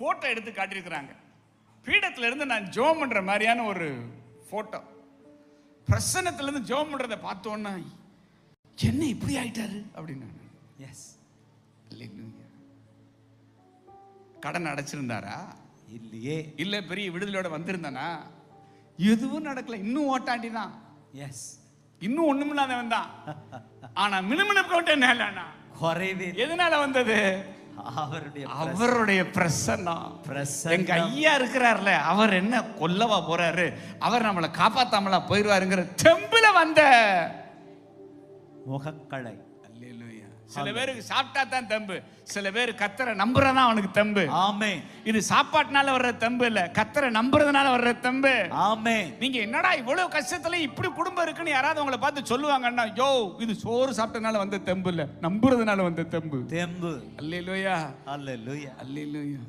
Photo எடுத்து காட்டியிருக்கிறாங்க. பீடத்துல இருந்து நான் ஜோம் பண்ற மாதிரியான ஒரு போட்டோ பிரசன்னத்துல இருந்து ஜோம் பண்றதை பார்த்தோன்னா என்ன இப்படி ஆயிட்டாரு? அப்படின்னு எஸ். கடன் அடைச்சிருந்தாரா? இல்லையே. இல்ல பெரிய விடுதலையோட வந்திருந்தானா? எதுவும் நடக்கல. இன்னும் ஓட்டாண்டி தான் எஸ் இன்னும் ஒண்ணுமில்லாதவன் தான். ஆனா மினுமினுப்பு கொண்டு என்ன இல்லைனா குறைவே இல்லை. எதனால வந்தது? அவருடைய அவருடைய பிரசன்னம். எங்க ஐயா இருக்கிறார்ல அவர் என்ன கொல்லவா போறாரு அவர் நம்மளை காப்பாத்தாமலா போயிருவாருங்கிற தெம்புல வந்த முகக்கலை அல்லேலூயா. சில பேருக்கு சாப்பிட்டா தான் தெம்பு. சில பேர் கத்தரை நம்புறதான் அவனுக்கு தெம்பு. ஆமே. இது சாப்பாட்டுனால வர்ற தெம்பு இல்ல கத்தரை நம்புறதுனால வர்ற தெம்பு. ஆமே. நீங்க என்னடா இவ்வளவு கஷ்டத்துல இப்படி குடும்பம் இருக்குன்னு யாராவது உங்களை பார்த்து சொல்லுவாங்கன்னா யோ இது சோறு சாப்பிட்டனால வந்த தெம்பு இல்ல நம்புறதுனால வந்த தெம்பு. தெம்பு. அல்லேலூயா. அல்லேலூயா. அல்லேலூயா.